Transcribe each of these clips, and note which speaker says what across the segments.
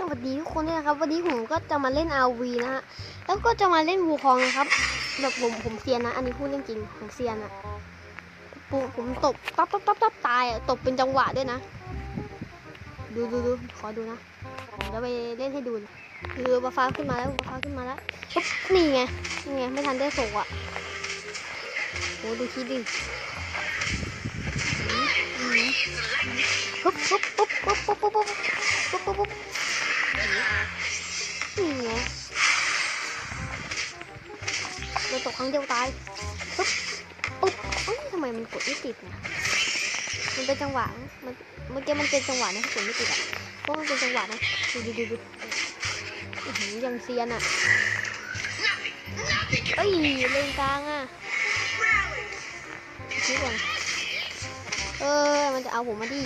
Speaker 1: สวัสดีทุกคนด้วยนะครับ วันนี้ผมก็จะมาเล่น RV นะฮะ แล้วก็จะมาเล่นวูคองนะครับ แบบผมผมเซียนนะ อันนี้พูดเรื่องจริงผมเซียนอะผมผมตบปั๊บปั๊บปั๊บปั๊บตายอะตบเป็นจังหวะด้วยนะ ดูดูดูขอดูนะเดี๋ยวไปเล่นให้ดูดูบัฟฟ้าขึ้นมาแล้วบัฟฟ้าขึ้นมาแล้วปุ๊บนี่ไง นี่ไง ไม่ทันได้ส่งอะโหดูคิดดิอืมอืมปุ๊บปุ๊บปุ๊บปุ๊บปุ๊บปุ๊บปุ๊บปุ๊บปุ๊บปุ๊บ นี่ไงเราตกครั้งเดียวตายปุ๊บปุ๊บเอ้ยทำไมมันกดไม่ติดเนะมันเป็นจังหวะมันเมื่อกี้มันเป็นจังหวะนะที่กดไม่ติดอะเพราะมันเป็นจังหวะนะดูดูดูดูอื้อหือยังเซียนอะเอ้ยเลนกลางอะคิดก่อนเออมันจะเอาผมมาดิ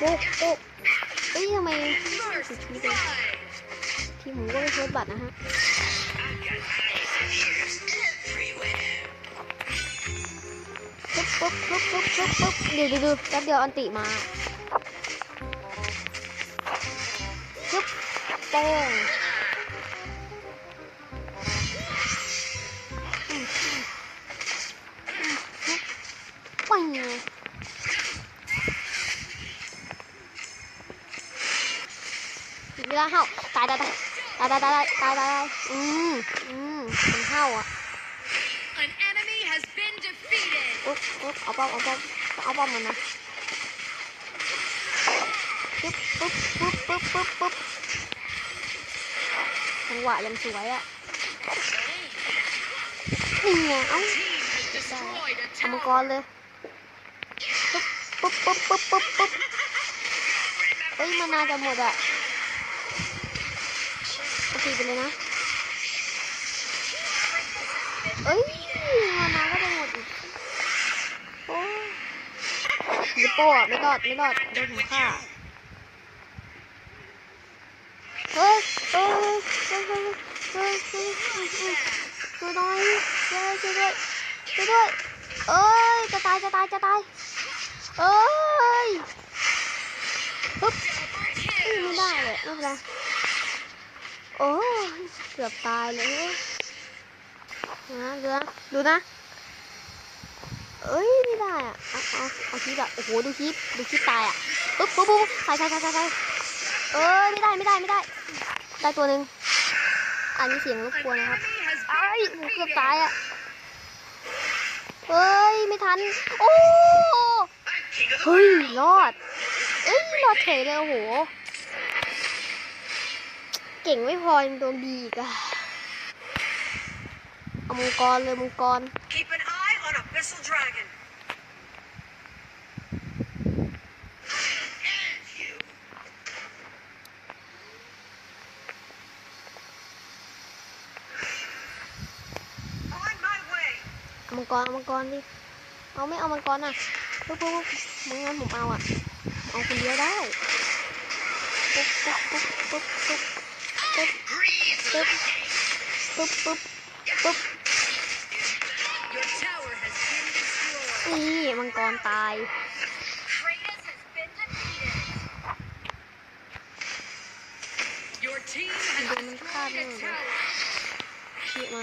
Speaker 1: ปุ๊บปุ๊บเอ้ยทำไมติดทีเดียทีมผมก็ไม่โพสบัตรนะฮะปุ๊บปุ๊บปุ๊บปุ๊บปุ๊บปุ๊บเดี๋ยวดูดูแป๊บเดียวอันติมาปุ๊บแป้ง ตายตายตายตายตายอืมอืมมันเห่าอะ
Speaker 2: An enemy has been defeated.
Speaker 1: ปุ๊บปุ๊บเอาป้อมเอาป้อมเอาป้อมมันนะปุ๊บปุ๊บปุ๊บปุ๊บปุ๊บปุ๊บจังหวะยังสวยอะนี่ไงเอ้า
Speaker 2: Team has destroyed a
Speaker 1: เอามังก
Speaker 2: tower.
Speaker 1: รเลยปุ๊บปุ๊บปุ๊บปุ๊บปุ๊บปุ๊บเอ้ยมันน่าจะหมดอะ เอาทีไปเลยนะ เอ้ยมานาก็จะหมดอีกโอ้ยิปโป้ไม่รอดไม่รอดโดนผมฆ่าเฮ้ยเฮ้ยเฮ้ยเฮ้ยเฮ้ยเฮ้ยเฮ้ยเฮ้ยช่วยหน่อยช่วยช่วยด้วยช่วยด้วยเอ้ยจะตายจะตายจะตายเอ้ยปึ๊บไม่ได้เลยไม่เป็นไร โอ้เกือบตายเลยนะดูนะดูนะ เอ้ยไม่ได้อะเอาเอาเอาคลิปอะโอ้โหดูคลิปดูคลิปตายอะปุ๊บปุ๊บปุ๊บใส่ใส่ใส่ใส่ใส่เอ้ยไม่ได้ไม่ได้ไม่ได้ ได้ตัวหนึ่งอันนี้เสียงรบกวนนะครับไอ้เกือบตายอะเอ้ยไม่ทัน โอ้เฮ้ยรอดเอ้ยรอดเฉยเลยโอ้โห เก่งไม่พอยังโดนดีอีกอะเอามังกรเลยมังกร
Speaker 2: Keep an eye on Abyssal Dragon.
Speaker 1: เอามังกรเอามังกรดิ เอาไม่เอามังกรอะปุ๊บปุ๊บปุ๊บมึงงั้นผมเอาอะ เอาคนเดียวได้ ปุ๊บปุ๊บปุ๊บปุ๊บปุ๊บ ปุ๊บปุ๊บปุ๊บปุ๊บปุ๊บนี่มังกรตาย
Speaker 2: Kratos has been defeated. Your team has
Speaker 1: Hindi man
Speaker 2: destroyed a
Speaker 1: kaya.
Speaker 2: tower.
Speaker 1: ชี้มา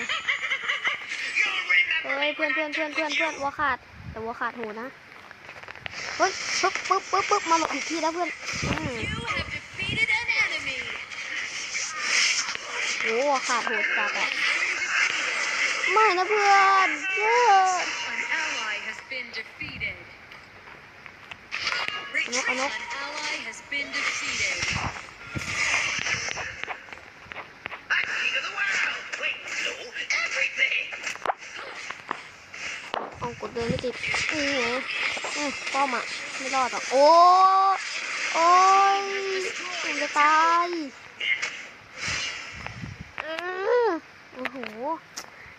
Speaker 1: เฮ้ยเพื่อนเพื่อนเพื่อนเพื่อนเพื่อนวัวขาด แต่วัวขาดโหนะ เฮ้ยปุ๊บปุ๊บปุ๊บปุ๊บมาหลบอีกทีแล้วเพื่อนอืม
Speaker 2: You have defeated an enemy.
Speaker 1: โหวัว ขาดโหดจัดอะไม่นะเพื่อนเย้
Speaker 2: An ally has been defeated.
Speaker 1: Ano, ano?
Speaker 2: An ally has been defeated.
Speaker 3: I'm king of the world! Wait, no, everything!
Speaker 1: เอากดเดินไม่ติดนี่ไงอืมป้อมอะ ไม่รอดหรอกโอ้โอ้ยผมจะตายเออโอ้โห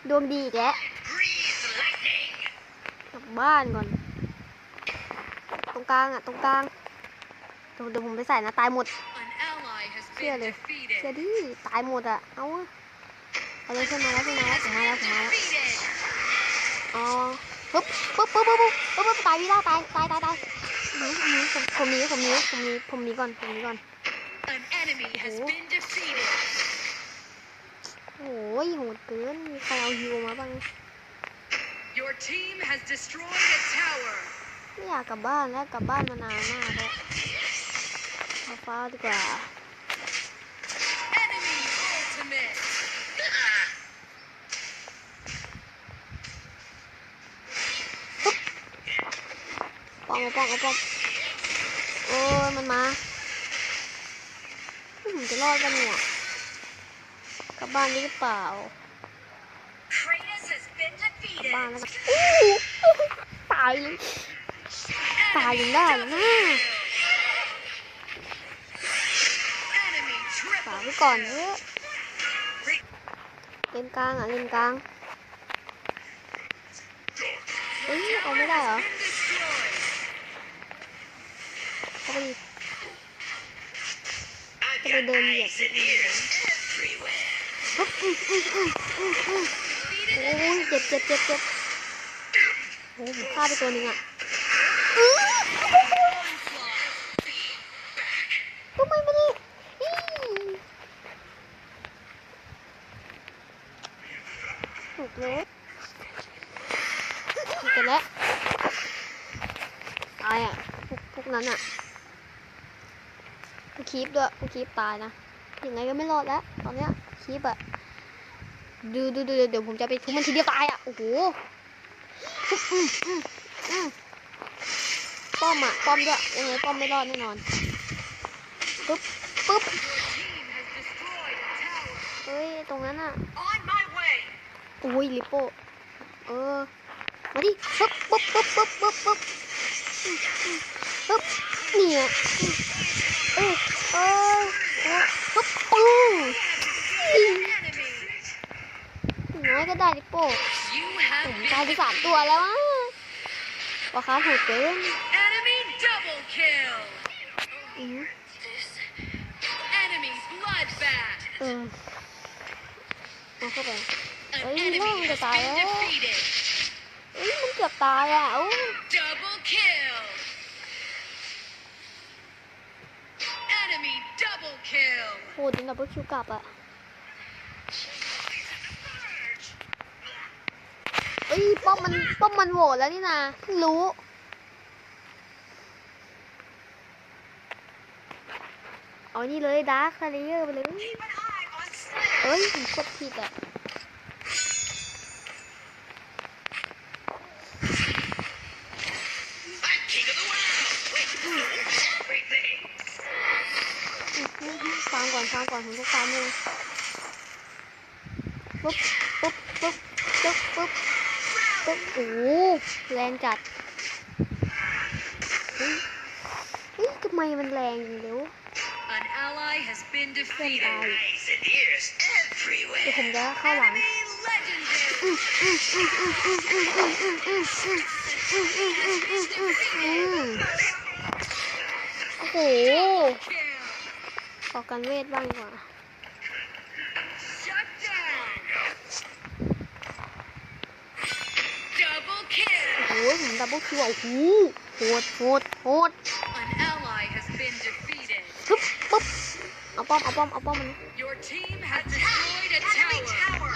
Speaker 1: ดวงดีอีกแล้วกลับบ้านก่อน ตรงกลางอะ ตรงกลางเดี๋ยวผมไปใส่นะ ตายหมด
Speaker 2: An ally has
Speaker 1: Kia
Speaker 2: been
Speaker 1: đây.
Speaker 2: defeated.
Speaker 1: เสียดิตายหมดอะ เอาอะเอาเลยขึ้นมาแล้วขึ้นมาแล้วผมมาแล้วผมมาแล้วอ๋อปุ๊บปุ๊บปุ๊บปุ๊บปุ๊บปุ๊บตายพี่ได้ตายตายตายตายอื้อหือผมหนีผมหนีผมหนีผมหนีก่อนผมหนีก่อน
Speaker 2: An enemy has
Speaker 1: Oh.
Speaker 2: been defeated.
Speaker 1: โอ้ยโหดเกิน มีใครเอาฮิวมาบ้าง
Speaker 2: Your team has destroyed a tower.
Speaker 1: ไม่อยากกลับบ้านแล้วกลับบ้านมานานมากแล้วมาฟ้าดีกว่า
Speaker 2: Enemy ultimate.
Speaker 1: ป้องเอาป้องเอาป้องโอ้ยมันมาอืมจะรอดปะเนี่ย กลับบ้านได้หรือเปล่า กลับบ้านแล้วกันอู้ตายเลยตายยังได้เลยนะฝากไว้ก่อนเถอะเล่นกลางอะเล่นกลางเอ้ยเอาไม่ได้เหรอ
Speaker 2: Been destroyed.
Speaker 1: เดิ
Speaker 3: I've
Speaker 1: Cái này
Speaker 3: got
Speaker 1: đơn giản.
Speaker 3: eyes and ears everywhere.
Speaker 1: ฮึบ โอ้ยเจ็บเจ็บเจ็บเจ็บโอ้โหผมฆ่าไปตัวนึงอะทำไมมันนี่อี้ถูกเลยถูกกันแล้วตายอะพวกพวกนั้นอะกูคีบด้วยกูคีบตายนะยังไงก็ไม่รอดแล้วตอนเนี้ย คีบอะดูดูดูเดี๋ยวผมจะไปทุบมันทีเดียวตายอะโอ้โหป้อมอะป้อมด้วยยังไงป้อมไม่รอดแน่นอนปึ๊บปึ๊บเฮ้ยตรงนั้นอะโอ้ยลิปโป้เออมาดิปึ๊บปึ๊บปึ๊บปึ๊บปึ๊บปึ๊บปึ๊บนี่อะเออเออปึ๊บอืม
Speaker 2: Enemy.
Speaker 1: น้อยก็ได้ลิปโป้
Speaker 2: You have
Speaker 1: ผม
Speaker 2: been
Speaker 1: ตายไปสามตัวแล้วอะราคาโหดเกิน
Speaker 2: Enemy double kill.
Speaker 1: อือ
Speaker 2: Enemy bloodbath.
Speaker 1: เออเอาเข้าไป
Speaker 2: An
Speaker 1: Ôi,
Speaker 2: enemy
Speaker 1: ngon
Speaker 2: has
Speaker 1: vậy trời
Speaker 2: been
Speaker 1: ơi.
Speaker 2: defeated.
Speaker 1: เอ้ยมันเกือบตายอะโอ้
Speaker 2: Double kill. Enemy double kill.
Speaker 1: โหดจนดับเบิลคิวกลับอะเอ้ยป้อมมันป้อมมันโหวตแล้วนี่นะเพิ่งรู้ เอานี่เลยดาร์คคาริเออร์ไปเลยเอ้ยผมกดผิดอะ
Speaker 3: I'm king of the world. Wait, no, everything.
Speaker 1: ฟังก่อนฟังก่อนผมจะฟังเองปุ๊บปุ๊บปุ๊บปุ๊บปุ๊บ ก็โอ้แรงจัดเฮ้ยทำไมมันแรงอย่ว
Speaker 2: An ally has been defeated.
Speaker 3: Eyes and ears
Speaker 1: everywhere. ผมจะเข้าหลังโอ้โหออกกันเวทบ้างกว่า อ้โหผมดับเบิลคิวอะโอ้โหโหดโหดโหด
Speaker 2: An ally has been defeated.
Speaker 1: ปึ๊บปึ๊บเอาป้อมเอาป้อมเอาป้อมมัน
Speaker 2: Your team has destroyed a tower.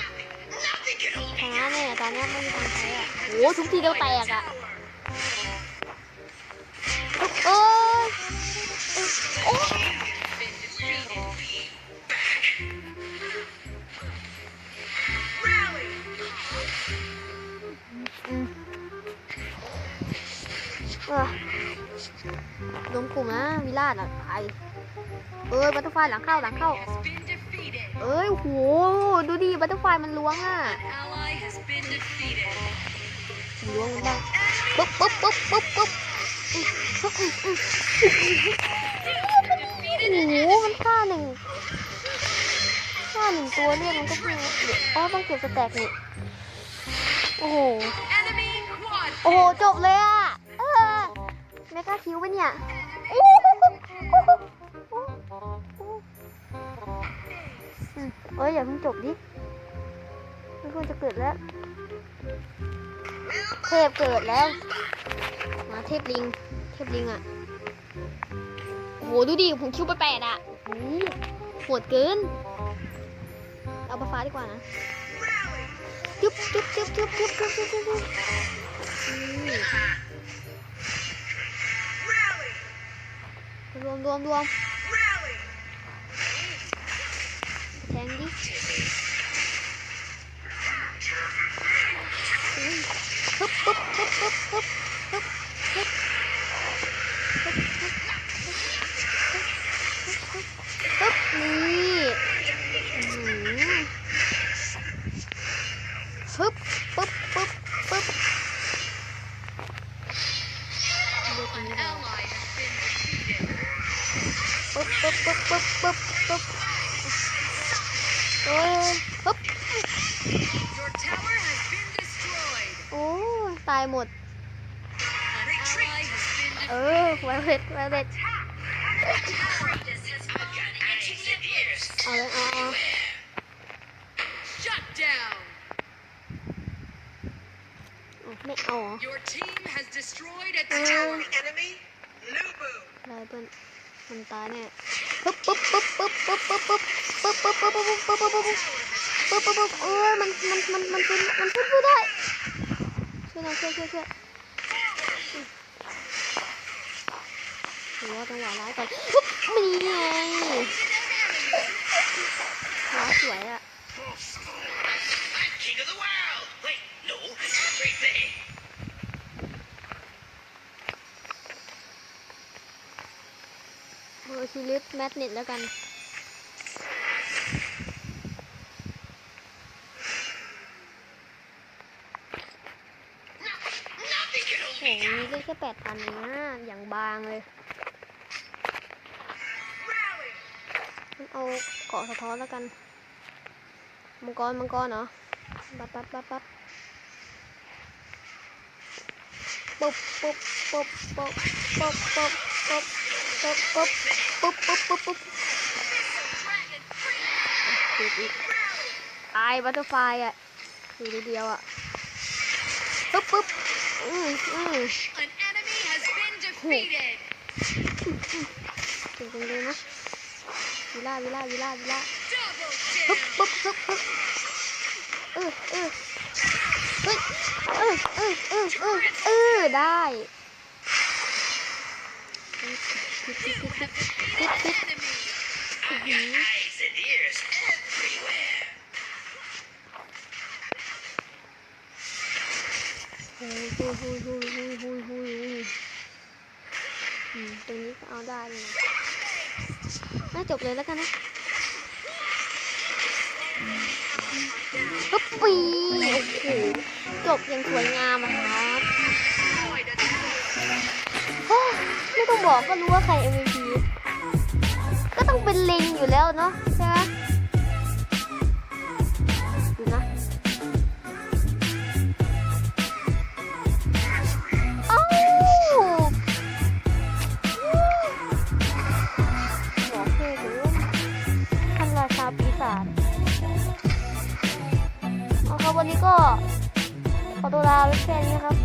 Speaker 3: Nothing can hold
Speaker 1: ช
Speaker 3: me
Speaker 1: นะแน่ตอนเนี้ยไม่มีทางแพ้อะโอ้โหทุกทีเดียวแตกอะปึ๊บเอ้ยโอ้ เอ้ยบัตเตอร์ไฟหลังเข้าหลังเข้า
Speaker 2: Has been defeated.
Speaker 1: เอ้ยโหดูดิบัตเตอร์ไฟมันล้วงอะ
Speaker 2: An ally has been defeated.
Speaker 1: ล้วงมันบ้างปึ๊บปึ๊บปึ๊บปึ๊บปึ๊บอืมปึ๊บอืมอืม
Speaker 2: Defeated
Speaker 1: โอ้
Speaker 2: an
Speaker 1: โห
Speaker 2: enemy.
Speaker 1: มันฆ่าหนึ่งฆ่าหนึ่งตัวเรียกมันก็เพิ่งอ๋อต้องเก็บสแต็กนี่โอ้โห
Speaker 2: Enemy quad
Speaker 1: โอ้โห
Speaker 2: kill.
Speaker 1: จบเลยอะเออเมกาคิวปะเนี่ย เอ้ยอย่าเพิ่งจบดิมันควรจะเกิดแล้ว เทพเกิดแล้ว มาเทพลิง เทพลิงอะโหดูดิผมคิวไปแปดอะโหโหดเกิน เอาบาฟ้าดีกว่านะจุ๊บจุ๊บจุ๊บจุ๊บจุ๊บจุ๊บจุ๊บจุ๊บยุบนี่
Speaker 3: Rally!
Speaker 1: รวมรวมรวม ปุ๊บปุ๊บปุ๊บปุ๊บปุ๊บปุ๊บนี่ปุ๊บปุ๊บปุ๊บปุ๊บดู
Speaker 2: ค
Speaker 1: น
Speaker 2: นี้
Speaker 1: ปุ๊บปุ๊บปุ๊บปุ๊บปุ๊บปุ๊บโอ้ยปุ๊บโอ้ตายหมด
Speaker 2: has been
Speaker 1: เอ
Speaker 2: defeated.
Speaker 1: อไวเล็ตไวเล็ต
Speaker 3: Eyes and ears
Speaker 1: เอาเลยเอาเอา
Speaker 2: Shut down.
Speaker 1: เอาไม่เอาเหรอ
Speaker 2: Your team has destroyed a
Speaker 1: Uh.
Speaker 2: tower.
Speaker 3: enemy, Lubu.
Speaker 1: ไรเปิ้ลมันตายแน่ปึ๊บปึ๊บปึ๊บปึ๊บปึ๊บปึ๊บปึ๊บปึ๊บปึ๊บปึ๊บปึ๊บปึ๊บปึ๊บปึ๊บปึ๊บปึ๊บปึ๊บปึ๊บเอ้ยมันมันมันมันฟื้นมันฟื้นฟูได้ช่วยหน่อยช่วยช่วยช่วยห รอจังหวะร้ายก่อนปึ๊บมีไงร้ายสวยอะเบอร์คิลิสแมทเน็ตแล้วกันโอ้โหมี
Speaker 3: down.
Speaker 1: เลือดแค่แปดพันเองนะอย่างบางเลย เอาเกาะสะท้อนแล้วกัน มังกร มังกรเหรอปั๊บปั๊บปั๊บปั๊บปุ๊บปุ๊บปุ๊บปุ๊บปุ๊บปุ๊บปุ๊บปุ๊บปุ๊บปุ๊บปุ๊บปุ๊บปุ๊บติดอีกตายบัตเตอร์ไฟอะอยู่ทีเดียวอะปุ๊บปุ๊บอืมอืม
Speaker 2: An enemy has been defeated.
Speaker 1: ถึงตรงนี้นะวิ ล่าวิล่าวิล่าวิล่าปุ๊บปุ๊บปุ๊บปุ๊บเออเออเฮ้ยเออเออเออเออเออได้
Speaker 3: ปิดปิ
Speaker 1: โอ้ยโอ้ยโอ้ยโอ้ยโอ้ยโอ้ยตรงนี้เอาได้เลย น่าจบเลยแล้วกันนะปีโอ้โหจบอย่างสวยงามอะครับไม่ต้องบอกก็รู้ว่าใคร MVP ก็ต้องเป็นลิงอยู่แล้วเนาะใช่ไหมาไปแค่นี้ครับ